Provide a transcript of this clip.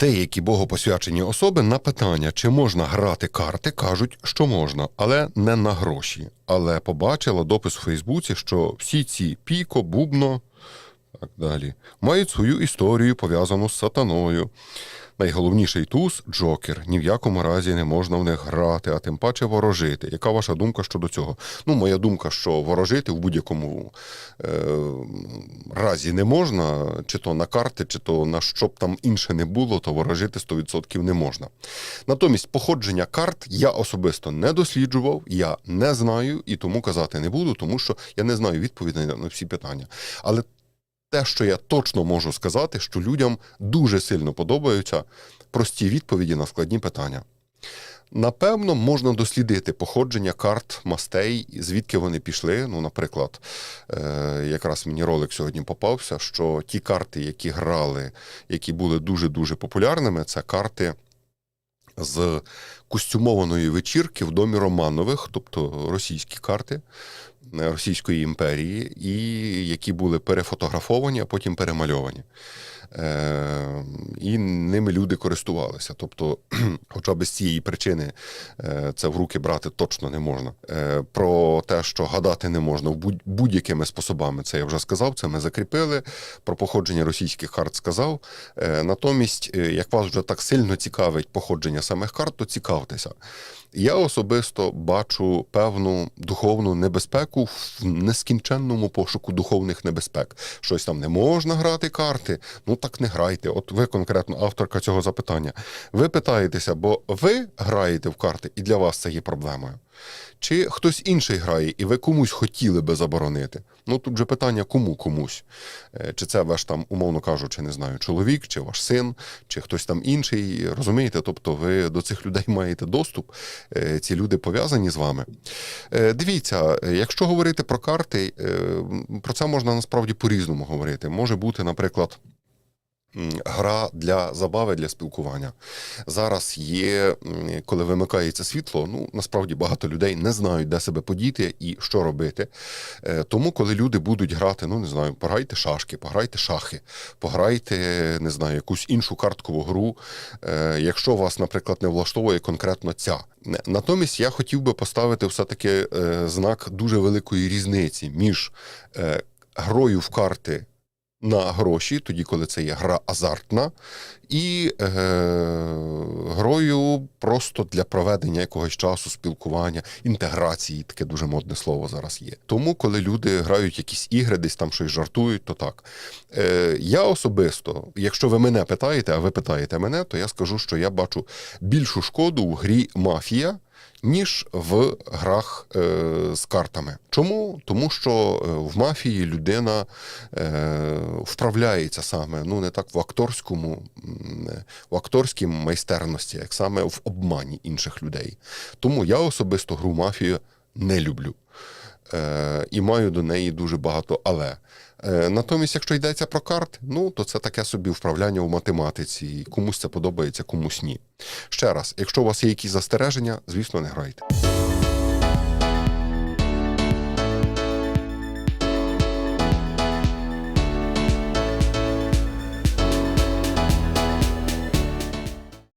Деякі богопосвячені особи на питання, чи можна грати карти, кажуть, що можна, але не на гроші. Але побачила допис у Фейсбуці, що всі ці піко, бубно, так далі, мають свою історію пов'язану з сатаною. Найголовніший туз Джокер. Ні в якому разі не можна в них грати, а тим паче ворожити. Яка ваша думка щодо цього? Ну, моя думка, що ворожити в будь-якому е, разі не можна, чи то на карти, чи то на що б там інше не було, то ворожити 100% не можна. Натомість, походження карт я особисто не досліджував, я не знаю і тому казати не буду, тому що я не знаю відповідей на всі питання. Але те, що я точно можу сказати, що людям дуже сильно подобаються прості відповіді на складні питання. Напевно, можна дослідити походження карт мастей, звідки вони пішли. Ну, наприклад, е, якраз мені ролик сьогодні попався, що ті карти, які грали, які були дуже-дуже популярними, це карти з костюмованої вечірки в домі Романових, тобто російські карти Російської імперії, і які були перефотографовані, а потім перемальовані. Е, і ними люди користувалися. Тобто, хоча без цієї причини е, це в руки брати точно не можна. Е, про те, що гадати не можна будь- будь-якими способами, це я вже сказав, це ми закріпили. Про походження російських карт сказав. Е, Натомість, е, як вас вже так сильно цікавить походження самих карт, то цікавтеся. Я особисто бачу певну духовну небезпеку в нескінченному пошуку духовних небезпек. Щось там не можна грати карти. Ну так не грайте. От ви конкретно авторка цього запитання. Ви питаєтеся, бо ви граєте в карти, і для вас це є проблемою. Чи хтось інший грає, і ви комусь хотіли би заборонити? Ну тут же питання кому комусь. Е, Чи це ваш там, умовно кажучи, не знаю, чоловік, чи ваш син, чи хтось там інший. Розумієте? Тобто ви до цих людей маєте доступ, е, ці люди пов'язані з вами. Е, Дивіться, якщо говорити про карти, про це можна насправді по-різному говорити. Може бути, наприклад. Гра для забави, для спілкування. Зараз є, коли вимикається світло, ну насправді багато людей не знають, де себе подіти і що робити. Е, Тому, коли люди будуть грати, ну не знаю, пограйте шашки, пограйте шахи, пограйте, не знаю, якусь іншу карткову гру, е, якщо вас, наприклад, не влаштовує конкретно ця. Натомість я хотів би поставити все-таки е, знак дуже великої різниці між е, грою в карти на гроші, тоді, коли це є гра азартна, і е, грою просто для проведення якогось часу, спілкування, інтеграції, таке дуже модне слово зараз є. Тому, коли люди грають якісь ігри, десь там щось жартують, то так. Е, я особисто, якщо ви мене питаєте, а ви питаєте мене, то я скажу, що я бачу більшу шкоду у грі мафія. Ніж в грах е, з картами. Чому? Тому що е, в мафії людина е, вправляється саме, ну не так в акторському, в акторській майстерності, як саме в обмані інших людей. Тому я особисто гру мафію не люблю. І маю до неї дуже багато але. Е, натомість, якщо йдеться про карт, ну то це таке собі вправляння у математиці. Комусь це подобається, комусь ні. Ще раз, якщо у вас є якісь застереження, звісно, не грайте.